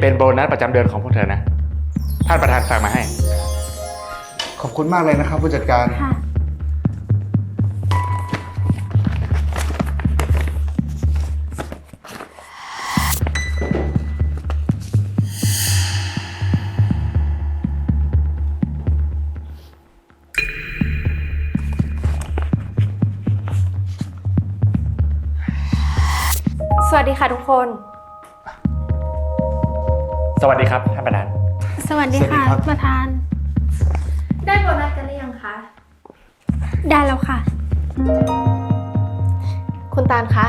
เป็นโบนัสประจำเดือนของพวกเธอนะ ท่านประธานฝากมาให้ ขอบคุณมากเลยนะครับผู้จัดการ ค่ะ สวัสดีค่ะทุกคน สวัสดีครับท่านประธาน สวัสดีสวัสดีค่ะครับ ประธาน ได้โบนัสกันหรือยังคะ ได้แล้วค่ะ คุณตาลคะ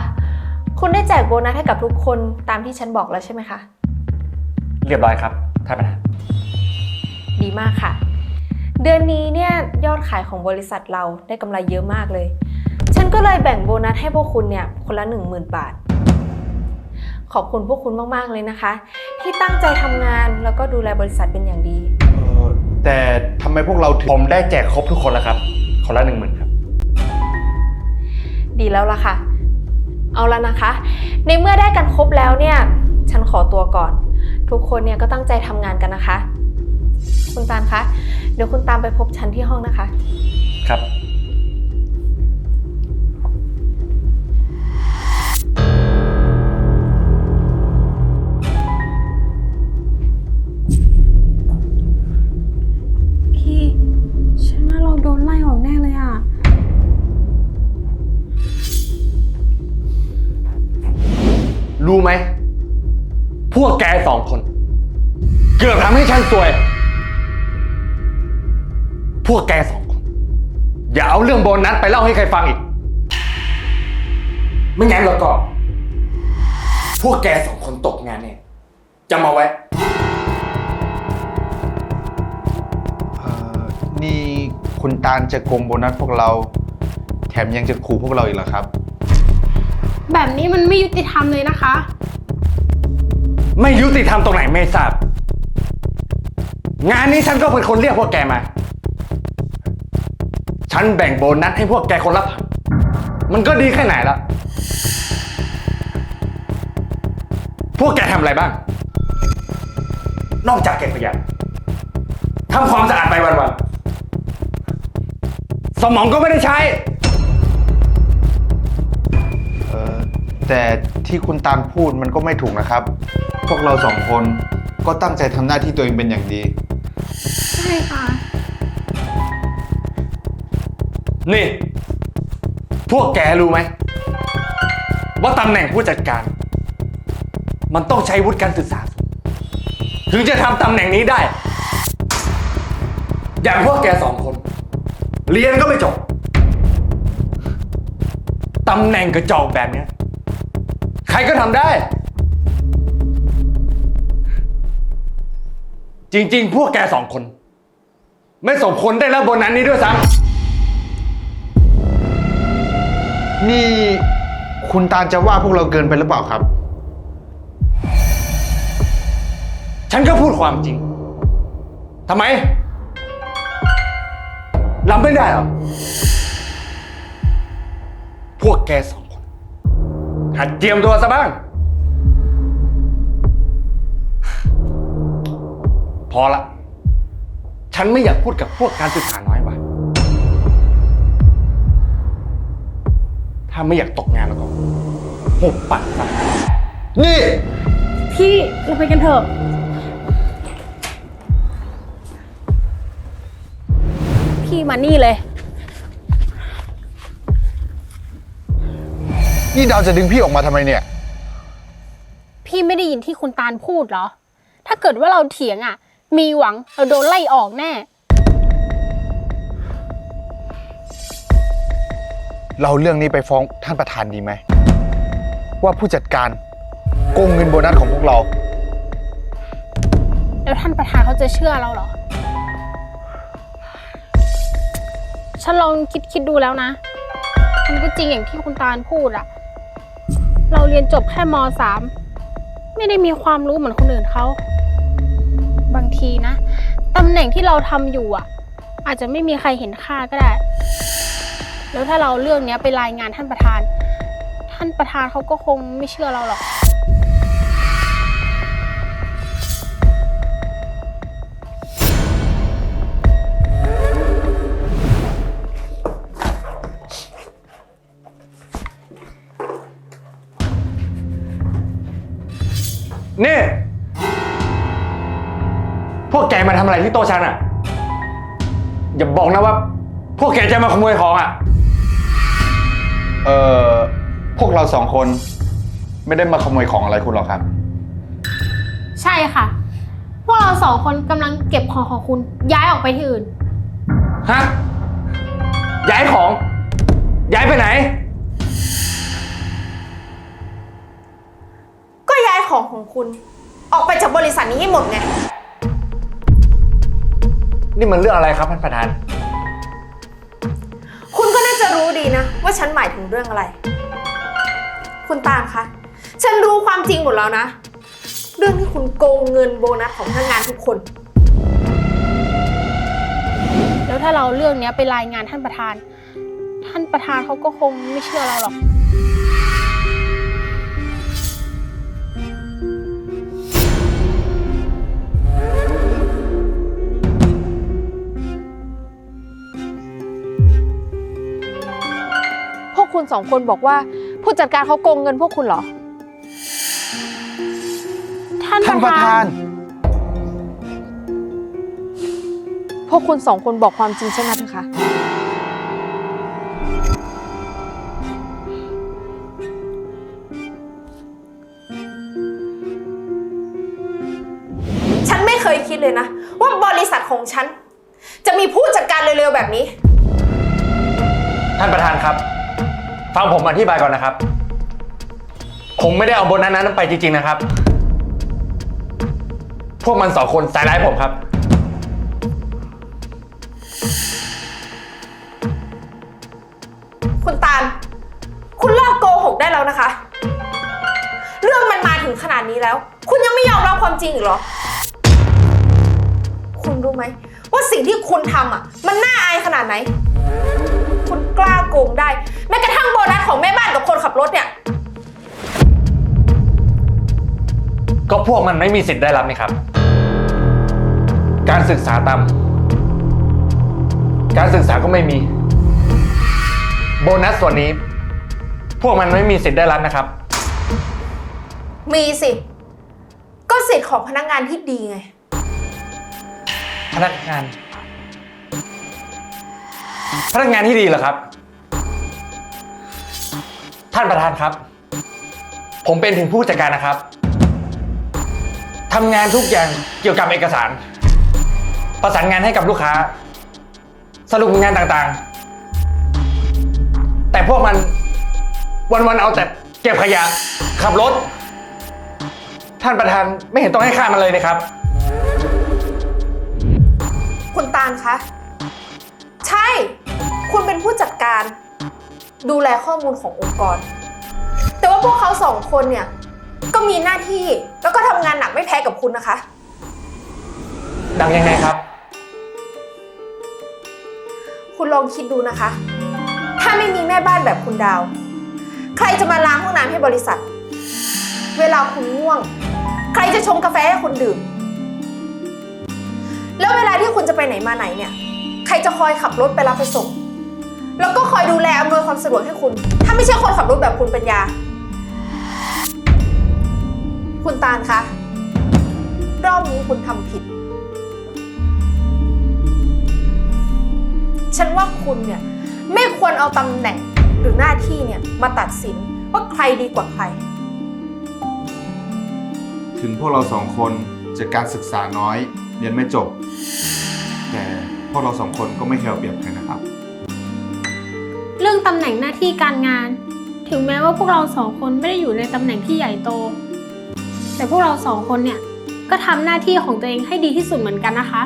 คุณได้แจกโบนัสให้กับทุกคนตามที่ฉันบอกแล้วใช่ไหมคะ เรียบร้อยครับท่านประธาน ดีมากค่ะ เดือนนี้เนี่ยยอดขายของบริษัทเราได้กำไรเยอะมากเลย ฉันก็เลยแบ่งโบนัสให้พวกคุณเนี่ยคนละ 10,000 บาท ขอบคุณพวกคุณมาก ๆ เลยนะคะ ที่ตั้งใจทำงานแล้วก็ดูแลบริษัทเป็นอย่างดี เอ่อแต่ทำไมพวกเราถึงผมได้แจกครบทุกคนแล้วครับ คนละหนึ่งหมื่นครับ ดีแล้วล่ะค่ะ เอาละนะคะ ในเมื่อได้กันครบแล้วเนี่ย ฉันขอตัวก่อน ทุกคนเนี่ยก็ตั้งใจทำงานกันนะคะ คุณตาลคะ เดี๋ยวคุณตามไปพบฉันที่ห้องนะคะ ครับ เกือบทำให้ฉันซวย พวกแกสองคนอย่าเอาเรื่องโบนัสไปเล่าให้ใครฟังอีก ไม่งั้นแล้วก็ พวกแกสองคนตกงานเนี่ยจำเอาไว้ เอ่อนี่คุณตาลจะโกงโบนัสพวกเรา แถมยังจะขู่พวกเราอีกเหรอครับ แบบนี้มันไม่ยุติธรรมเลยนะคะ ไม่ยุติธรรมตรงไหนไม่ทราบ งานนี้ฉันก็เป็นคนเรียกพวกแกมา ฉันแบ่งโบนัสให้พวกแกคนละพันมันก็ดีแค่ไหนละพวกแกทำอะไรบ้าง นอกจากเก็บขยะทำความสะอาดไปวันๆ สมองก็ไม่ได้ใช้ เอ่อแต่ที่คุณตาลพูดมันก็ไม่ถูกนะครับ พวกเราสองคนก็ตั้งใจทำหน้าที่ตัวเองเป็นอย่างดี ช่ค่ะ นี่ พวกแกรู้ไหม ว่าตำแหน่งผู้จัดการ มันต้องใช้วุฒิการศึกษาสูงถึงจะทำตำแหน่งนี้ได้ อย่างพวกแกสองคน เรียนก็ไม่จบตำแหน่งกระจอกแบบเนี้ย ใครก็ทำได้ จริง ๆ พวกแกสองคน ไม่สมควรได้รับโบนัสนี้ด้วยซ้ำนี่คุณตาลจะว่าพวกเราเกินไปหรือเปล่าครับฉันก็พูดความจริงทำไมรับไม่ได้เหรอพวกแกสองคน หัดเจียมตัวซะบ้าง พอละ ฉันไม่อยากพูดกับพวกการศึกษาน้อยว่ะ ถ้าไม่อยากตกงานแล้วก็หุบปัดซะนี่ พี่เราไปกันเถอะ พี่มานี่เลย นี่ดาวจะดึงพี่ออกมาทำไมเนี่ย พี่ไม่ได้ยินที่คุณตาลพูดเหรอ ถ้าเกิดว่าเราเถียงอะ มีหวังเราโดนไล่ออกแน่ เราเรื่องนี้ไปฟ้องท่านประธานดีไหม ว่าผู้จัดการโกงเงินโบนัสของพวกเรา แล้วท่านประธานเขาจะเชื่อเราเหรอ ฉันลองคิดคิดดูแล้วนะ มันก็จริงอย่างที่คุณตาลพูดอะเราเรียนจบแค่มสามไม่ได้มีความรู้เหมือนคนอื่นเขา ทีนะตำแหน่งที่เราทำอยู่อะ อาจจะไม่มีใครเห็นค่าก็ได้ แล้วถ้าเราเรื่องเนี้ยไปรายงานท่านประธาน ท่านประธานเขาก็คงไม่เชื่อเราหรอก นี่ พวกแกมาทำอะไรที่โต๊ะฉันอะ อย่าบอกนะว่า พวกแกจะมาขโมยของอะ เอ่อ พวกเราสองคนไม่ได้มาขโมยของอะไรคุณหรอกครับ ใช่ค่ะ พวกเราสองคนกำลังเก็บของของคุณย้ายออกไปที่อื่น ฮะ ย้ายของ ย้ายไปไหน ก็ย้ายของของคุณ ออกไปจากบริษัทนี้ให้หมดไง นี่มันเรื่องอะไรครับท่านประธาน คุณก็น่าจะรู้ดีนะ ว่าฉันหมายถึงเรื่องอะไร คุณตาลคะฉันรู้ความจริงหมดแล้วนะ เรื่องที่คุณโกงเงินโบนัสของพนักงานทุกคน แล้วถ้าเราเรื่องเนี้ยไปรายงานท่านประธาน ท่านประธานเขาก็คงไม่เชื่อเราหรอก คุณสองคนบอกว่า ผู้จัดการเขาโกงเงินพวกคุณเหรอ ท่านท่านประธานพวกคุณสองคนบอกความจริงใช่ไหมเถอะคะฉันไม่เคยคิดเลยนะ ว่าบริษัทของฉัน จะมีผู้จัดการเร็วๆแบบนี้ ท่านประธานครับ ฟังผมอธิบายก่อนนะครับ ผมไม่ได้เอาโบนัสนั้นไปจริงๆนะครับ พวกมันสองคนใส่ร้ายผมครับ คุณตาล คุณเลิกโกหกได้แล้วนะคะ เรื่องมันมาถึงขนาดนี้แล้ว คุณยังไม่ยอมรับความจริงอีกเหรอ คุณรู้ไหม ว่าสิ่งที่คุณทำอะ มันน่าอายขนาดไหน คุณกล้าโกงได้ แม้กระทั่งโบนัสของแม่บ้านกับคนขับรถเนี่ย ก็พวกมันไม่มีสิทธิ์ได้รับนี่ครับ การศึกษาต่ำการศึกษาก็ไม่มี โบนัสส่วนนี้ พวกมันไม่มีสิทธิ์ได้รับนะครับ มีสิ ก็สิทธิ์ของพนักงานที่ดีไง พนักงาน พนักงานที่ดีเหรอครับ ท่านประธานครับ ผมเป็นถึงผู้จัดการนะครับทำงานทุกอย่างเกี่ยวกับเอกสาร ประสานงานให้กับลูกค้า สรุปงานต่างๆ แต่พวกมันวันๆเอาแต่เก็บขยะ ขับรถ ท่านประธานไม่เห็นต้องให้ค่ามันเลยนะครับ คุณตาลคะ ใช่ คุณเป็นผู้จัดการ ดูแลข้อมูลขององค์กร แต่ว่าพวกเขาสองคนเนี่ย ก็มีหน้าที่แล้วก็ทำงานหนักไม่แพ้กับคุณนะคะ ดังยังไงครับ คุณลองคิดดูนะคะ ถ้าไม่มีแม่บ้านแบบคุณดาว ใครจะมาล้างห้องน้ำให้บริษัท เวลาคุณง่วง ใครจะชงกาแฟให้คุณดื่ม แล้วเวลาที่คุณจะไปไหนมาไหนเนี่ย ใครจะคอยขับรถไปรับไปส่ง แล้วก็คอยดูแลอำนวยความสะดวกให้คุณ ถ้าไม่ใช่คนขับรถแบบคุณปัญญา คุณตาลคะ รอบนี้คุณทำผิด ฉันว่าคุณเนี่ย ไม่ควรเอาตำแหน่งหรือหน้าที่เนี่ย มาตัดสินว่าใครดีกว่าใคร ถึงพวกเราสองคนจะการศึกษาน้อย เรียนไม่จบ แต่พวกเราสองคนก็ไม่เคยเปรียบใครนะครับ รื่องตำแหน่งหน้าที่การงาน ถึงแม้ว่าพวกเราสองคนไม่ได้อยู่ในตำแหน่งที่ใหญ่โต แต่พวกเราสองคนเนี่ยก็ทำหน้าที่ของตัวเองให้ดีที่สุดเหมือนกันนะคะ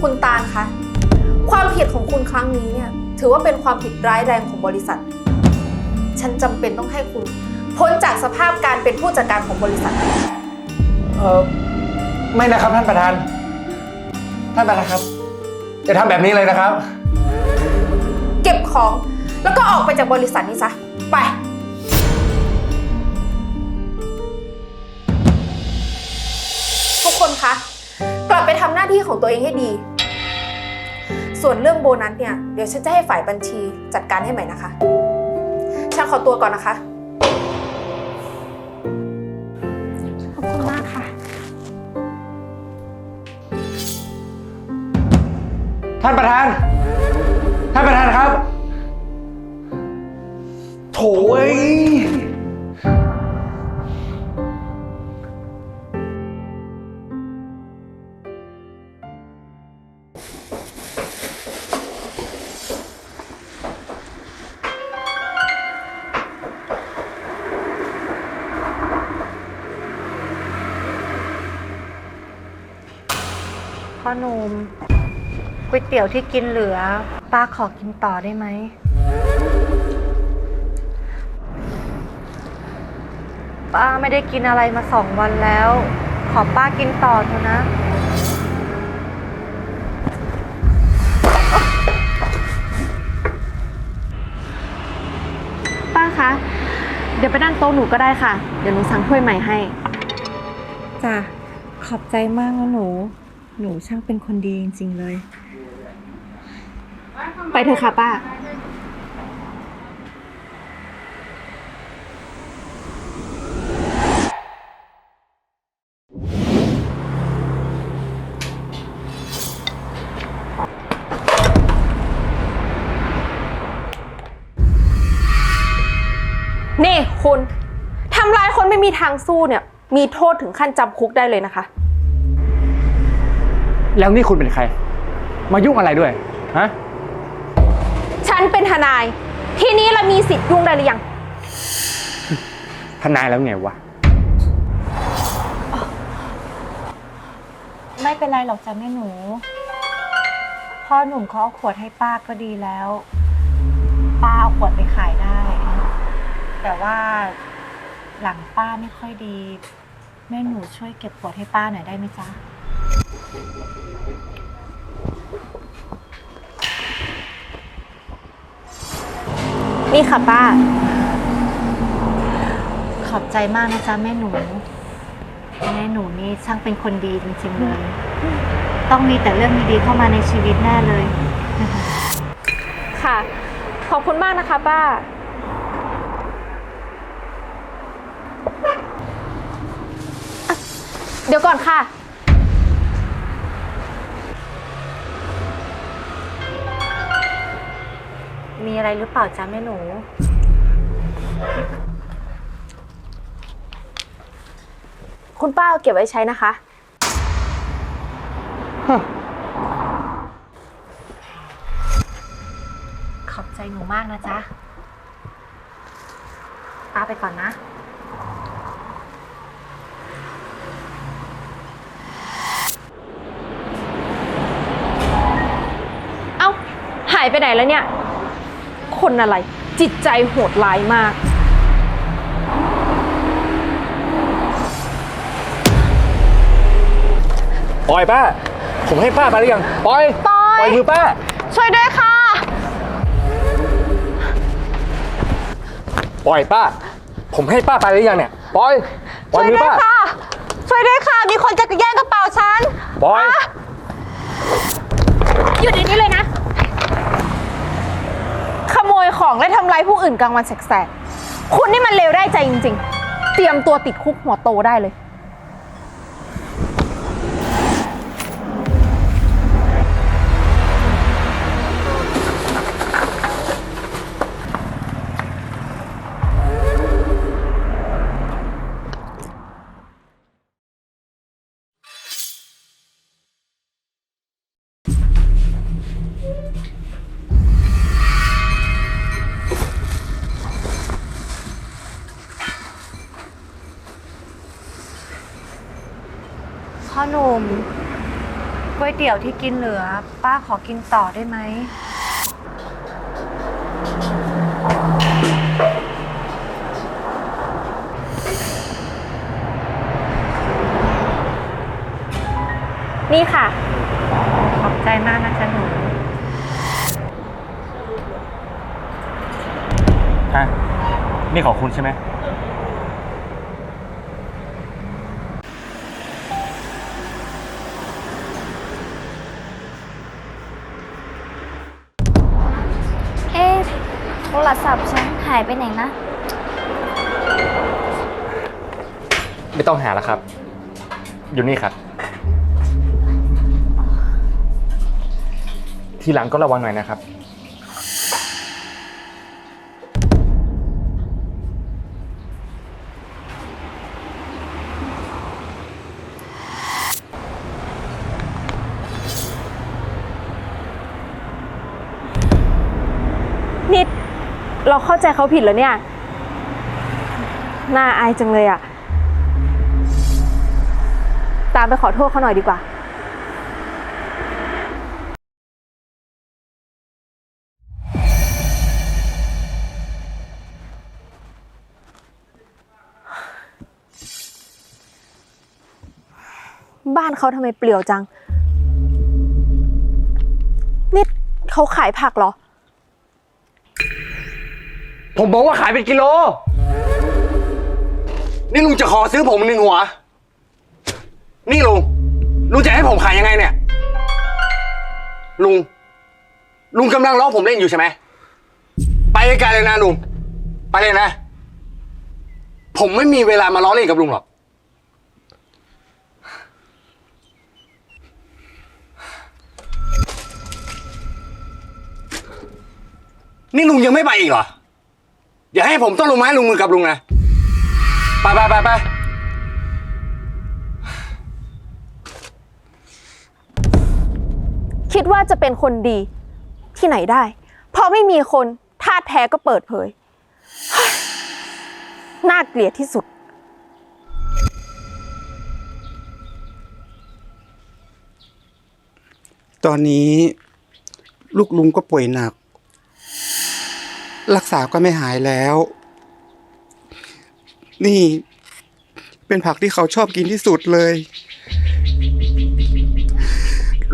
คุณตาลคะ ความผิดของคุณครั้งนี้เนี่ยถือว่าเป็นความผิดร้ายแรงของบริษัท ฉันจำเป็นต้องให้คุณ พ้นจากสภาพการเป็นผู้จัดการของบริษัท เออไม่นะครับท่านประธาน ท่านประธานครับ อย่าทำแบบนี้เลยนะครับ เก็บของ แล้วก็ออกไปจากบริษัทนี้ซะ ไป ทุกคนคะ กลับไปทำหน้าที่ของตัวเองให้ดี ส่วนเรื่องโบนัสเนี่ย เดี๋ยวฉันจะให้ฝ่ายบัญชีจัดการให้ใหม่นะคะ ฉันขอตัวก่อนนะคะ ขอบคุณมากค่ะ ท่านประธานท่าน โถยพ่อหนุ่มก๋วยเตี๋ยวที่กินเหลือ ป้าขอกินต่อได้ไหม ป้าไม่ได้กินอะไรมาสองวันแล้ว ขอป้ากินต่อเถอะนะ ป้าคะ เดี๋ยวไปนั่งโต๊ะหนูก็ได้ค่ะ เดี๋ยวหนูสั่งถ้วยใหม่ให้ จ้ะ ขอบใจมากนะหนู หนูช่างเป็นคนดีจริง ๆ เลย ไปเถอะค่ะป้า ม่มีทางสู้เนี่ย มีโทษถึงขั้นจำคุกได้เลยนะคะ แล้วนี่คุณเป็นใคร มายุ่งอะไรด้วย ฮะ ฉันเป็นทนาย ทีนี้เรามีสิทธิ์ยุ่งได้หรือยัง ทนายแล้วไงวะ ไม่เป็นไรหรอกจ้ะแม่หนู พ่อหนุ่มเขาเอาขวดให้ป้าก็ดีแล้ว ป้าเอาขวดไปขายได้ แต่ว่า หลังป้าไม่ค่อยดี แม่หนูช่วยเก็บขวดให้ป้าหน่อยได้ไหมจ๊ะ นี่ค่ะป้า ขอบใจมากนะจ๊ะแม่หนู แม่หนูนี่ช่างเป็นคนดีจริงๆเลย ต้องมีแต่เรื่องดีๆเข้ามาในชีวิตแน่เลย ค่ะ ขอบคุณมากนะคะป้า เดี๋ยวก่อนค่ะ มีอะไรหรือเปล่าจ๊ะแม่หนู คุณป้าเอาเก็บไว้ใช้นะคะ ขอบใจหนูมากนะจ๊ะป้าไปก่อนนะ เอ้า หาย ไปไหนแล้วเนี่ย คนอะไร จิตใจโหดร้ายมาก ปล่อยป้า ผมให้ป้าไปหรือยัง ปล่อย ปล่อย ปล่อยมือป้า ช่วยด้วยค่ะ ปล่อยป้า ผมให้ป้าไปหรือยังเนี่ย ปล่อย ปล่อยมือป้าช่วยด้วยค่ะ มีคนจะแย่งกระเป๋าฉัน ปล่อย หยุดเดี๋ยวนี้เลยนะขโม ยของและทำร้ายผู้อื่นกลางวันแสกๆ คุณนี่มันเลวได้ใจจริงๆ เตรียมตัวติดคุกหัวโตได้เลย หนุ่มก๋วยเตี๋ยวที่กินเหลือ ป้าขอกินต่อได้ไหม นี่ค่ะ ขอบใจมากนะจ๊ะหนูฮะนี่ของคุณใช่ไหม เอ๊ะโทรศัพท์ฉัน หายไปไหนนะ ไม่ต้องหาแล้วครับ อยู่นี่ครับ ทีหลังก็ระวังหน่อยนะครับ เราเข้าใจเขาผิดแล้วเนี่ย น่าอายจังเลยอะตามไปขอโทษเขาหน่อยดีกว่า บ้านเขาทำไมเปลี่ยวจัง นี่เขาขายผักเหรอ ผมบอกว่าขายเป็นกิโล นี่ลุงจะขอซื้อผมหนึ่งหัว นี่ลุง ลุงจะให้ผมขายยังไงเนี่ย ลุง ลุงกำลังล้อผมเล่นอยู่ใช่ไหม ไปไกลเลยนะลุง ไปเลยนะ ผมไม่มีเวลามาล้อเล่นกับลุงหรอก นี่ลุงยังไม่ไปอีกเหรอ อย่าให้ผมต้องลงไม้ลงมือกับลุงนะ ไปไปไปไปคิดว่าจะเป็นคนดีที่ไหนได้ เพราะไม่มีคนท่าแท้ก็เปิดเผย น่าเกลียดที่สุด ตอนนี้ ลูกลุงก็ป่วยหนัก รักษาก็ไม่หายแล้ว นี่ เป็นผักที่เขาชอบกินที่สุดเลย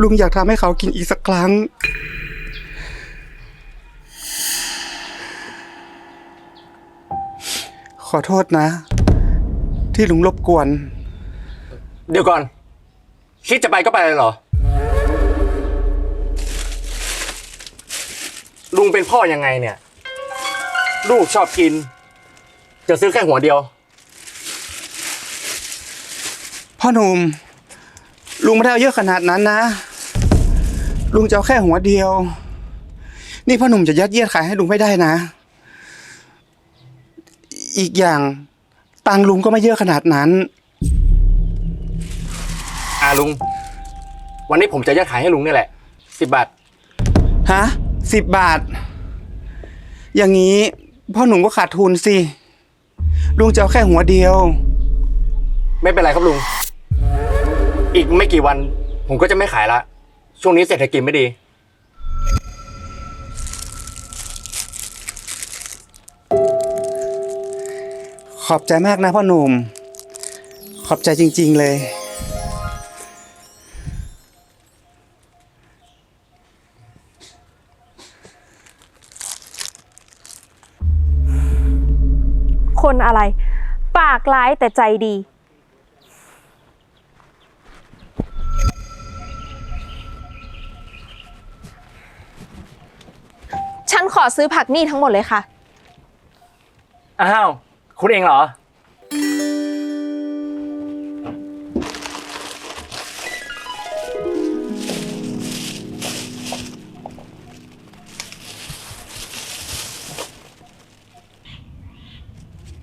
ลุงอยากทำให้เขากินอีกสักครั้ง ขอโทษนะ ที่ลุงรบกวน เดี๋ยวก่อน คิดจะไปก็ไปเลยเหรอ ลุงเป็นพ่อยังไงเนี่ย ลูกชอบกิน จะซื้อแค่หัวเดียว พ่อหนุ่มลุงไม่ได้เอาเยอะขนาดนั้นนะ ลุงจะเอาแค่หัวเดียว นี่พ่อหนุ่มจะยัดเยียดขายให้ลุงไม่ได้นะ อีกอย่างตังค์ลุงก็ไม่เยอะขนาดนั้น อ่าลุง วันนี้ผมจะยัดขายให้ลุงนี่แหละสิบบาท ฮะสิบบาท อย่างนี้ พ่อหนุ่มก็ขาดทุนสิ ลุงจะเอาแค่หัวเดียว ไม่เป็นไรครับลุง อีกไม่กี่วัน ผมก็จะไม่ขายละ ช่วงนี้เศรษฐกิจไม่ดี ขอบใจมากนะพ่อหนุ่ม ขอบใจจริง ๆ เลย นอะไร ปากร้ายแต่ใจดี ฉันขอซื้อผักนี่ทั้งหมดเลยค่ะ อ้าว คุณเองเหรอ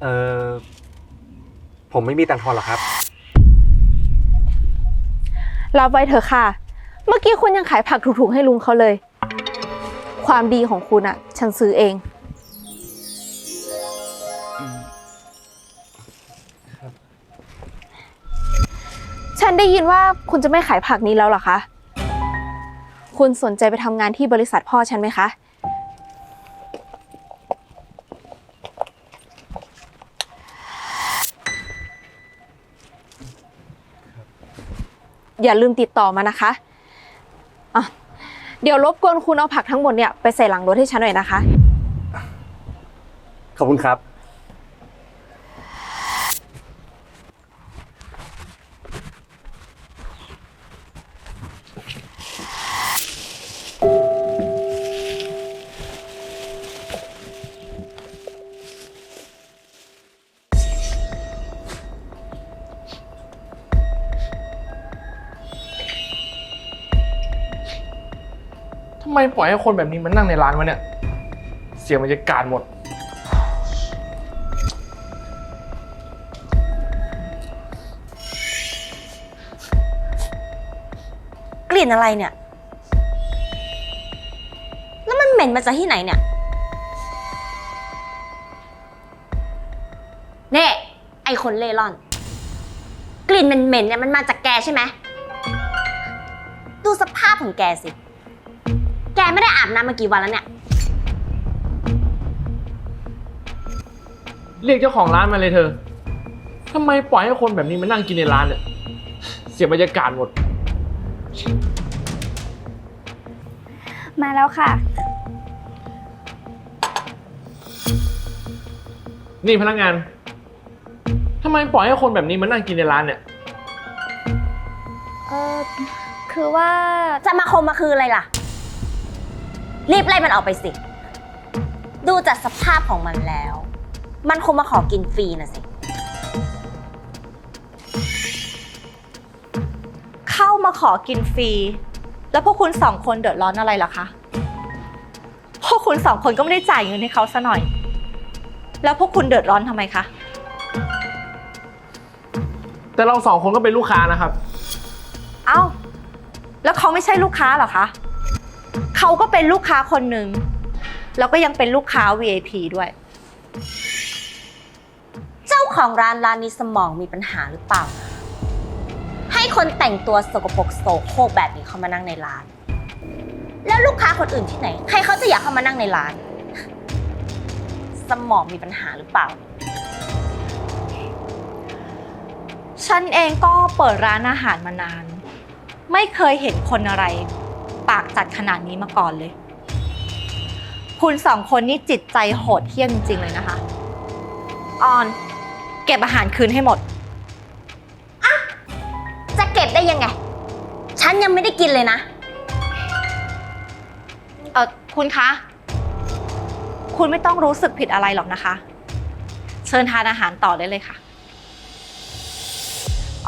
ออผมไม่มีตังค์ทอนหรอกครับ รับไว้เถอะค่ะ เมื่อกี้คุณยังขายผักถูกๆให้ลุงเขาเลย ความดีของคุณอะฉันซื้อเอง ฉันได้ยินว่าคุณจะไม่ขายผักนี้แล้วเหรอคะ คุณสนใจไปทำงานที่บริษัทพ่อฉันไหมคะ อย่าลืมติดต่อมานะคะอะเดี๋ยวรบกวนคุณเอาผักทั้งหมดเนี่ยไปใส่หลังรถให้ฉันหน่อยนะคะ ขอบคุณครับ มปล่อยให้คนแบบนี้มันนั่งในร้านวะเนี่ย เสียบรรยากาศหมด กลิ่นอะไรเนี่ย แล้วมันเหม็นมาจากที่ไหนเนี่ยเน่ไอคนเล่ร่อน กลิ่นเหม็นๆเนี่ยมันมาจากแกใช่ไหม ดูสภาพของแกสิแก ไม่ได้อาบน้ำมากี่วันแล้วเนี่ย เรียกเจ้าของร้านมาเลยเธอทำไมปล่อยให้คนแบบนี้มานั่งกินในร้านเนี่ยเสียบรรยากาศหมด มาแล้วค่ะ นี่พนักงานทำไมปล่อยให้คนแบบนี้มานั่งกินในร้านเนี่ย เออคือว่าจะมาคมมาคืออะไรล่ะ รีบไล่มันออกไปสิ ดูจากสภาพของมันแล้ว มันคงมาขอกินฟรีนะสิ เข้ามาขอกินฟรี แล้วพวกคุณสองคนเดือดร้อนอะไรล่ะคะ พวกคุณสองคนก็ไม่ได้จ่ายเงินให้เขาซะหน่อย แล้วพวกคุณเดือดร้อนทำไมคะ แต่เราสองคนก็เป็นลูกค้านะครับ เอ้า แล้วเขาไม่ใช่ลูกค้าเหรอคะ เขาก็เป็นลูกค้าคนหนึ่งแล้วก็ยังเป็นลูกค้า VIP ด้วย เจ้าของร้านร้านนี้สมองมีปัญหาหรือเปล่า ให้คนแต่งตัวสกปรกโสโครกแบบนี้เข้ามานั่งในร้าน แล้วลูกค้าคนอื่นที่ไหน ใครเขาจะอยากเข้ามานั่งในร้าน สมองมีปัญหาหรือเปล่า ฉันเองก็เปิดร้านอาหารมานาน ไม่เคยเห็นคนอะไร ปากจัดขนาดนี้มาก่อนเลย คุณสองคนนี่จิตใจโหดเหี้ยมจริงๆเลยนะคะ ออน เก็บอาหารคืนให้หมด จะเก็บได้ยังไง ฉันยังไม่ได้กินเลยนะ เออคุณคะ คุณไม่ต้องรู้สึกผิดอะไรหรอกนะคะ เชิญทานอาหารต่อได้เลยค่ะ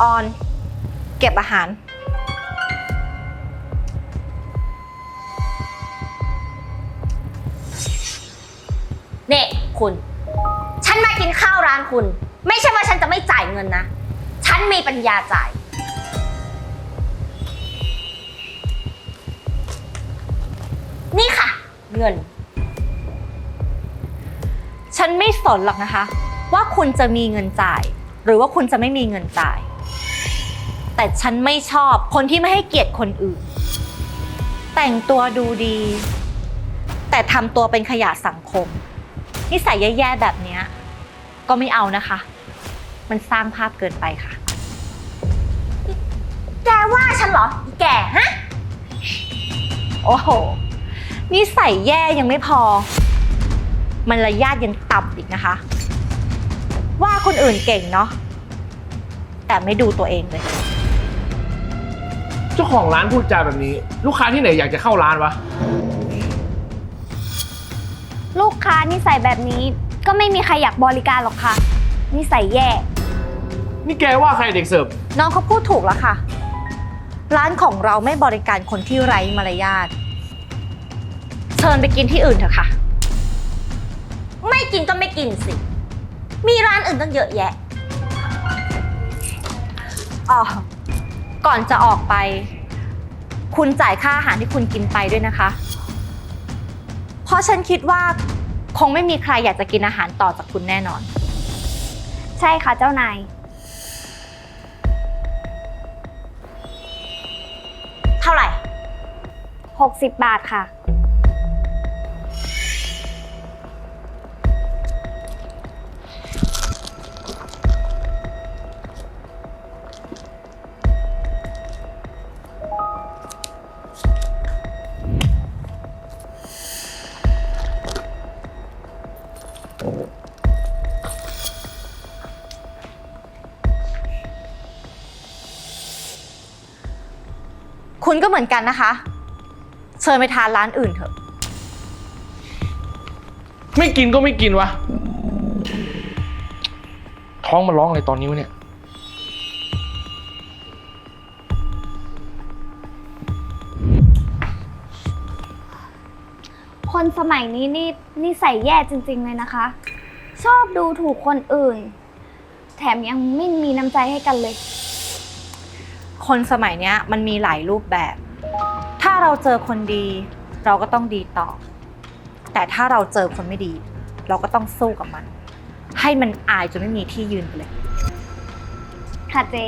ออน เก็บอาหาร นี่ยคุณ ฉันมากินข้าวร้านคุณ ไม่ใช่ว่าฉันจะไม่จ่ายเงินนะ ฉันมีปัญญาจ่าย นี่ค่ะ เงิน ฉันไม่สนหรอกนะคะ ว่าคุณจะมีเงินจ่าย หรือว่าคุณจะไม่มีเงินจ่าย แต่ฉันไม่ชอบคนที่ไม่ให้เกียรติคนอื่น แต่งตัวดูดี แต่ทำตัวเป็นขยะสังคม นิสัยแย่ๆแบบเนี้ยก็ไม่เอานะคะ มันสร้างภาพเกินไปค่ะ แกว่าฉันเหรออีแกฮะ โอ้โห นิสัยแย่ยังไม่พอ มันระยาทยังต่ำอีกนะคะ ว่าคนอื่นเก่งเนาะ แต่ไม่ดูตัวเองเลย เจ้าของร้านพูดจาแบบนี้ ลูกค้าที่ไหนอยากจะเข้าร้านวะ ลูกค้านิสัยแบบนี้ ก็ไม่มีใครอยากบริการหรอกค่ะ นิสัยแย่ นี่แกว่าใครเด็กเสิร์ฟ น้องเขาพูดถูกแล้วค่ะ ร้านของเราไม่บริการคนที่ไร้มารยาท เชิญไปกินที่อื่นเถอะค่ะ ไม่กินก็ไม่กินสิ มีร้านอื่นตั้งเยอะแยะอ๋อก่อนจะออกไป คุณจ่ายค่าอาหารที่คุณกินไปด้วยนะคะเพ ราะฉันคิดว่าคงไม่มีใครอยากจะกินอาหารต่อจากคุณแน่นอน ใช่ค่ะเจ้านาย เท่าไหร่6 60บาทค่ะ เหมือนกันนะคะ เชิญไปทานร้านอื่นเถอะ ไม่กินก็ไม่กินวะ ท้องมันร้องอะไรตอนนี้วะเนี่ย คนสมัยนี้นี่นิสัยแย่จริง ๆ เลยนะคะ ชอบดูถูกคนอื่น แถมยังไม่มีน้ำใจให้กันเลย คนสมัยเนี้ยมันมีหลายรูปแบบ ถ้าเราเจอคนดี เราก็ต้องดีต่อแต่ถ้าเราเจอคนไม่ดี เราก็ต้องสู้กับมัน ให้มันอายจนไม่มีที่ยืนไปเลยค่ะเจ๊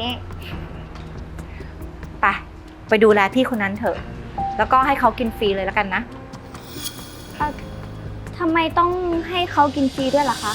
ไปไปดูแลพี่คนนั้นเถอะ แล้วก็ให้เขากินฟรีเลยแล้วกันนะเอ่อทำไมต้องให้เขากินฟรีด้วยล่ะคะ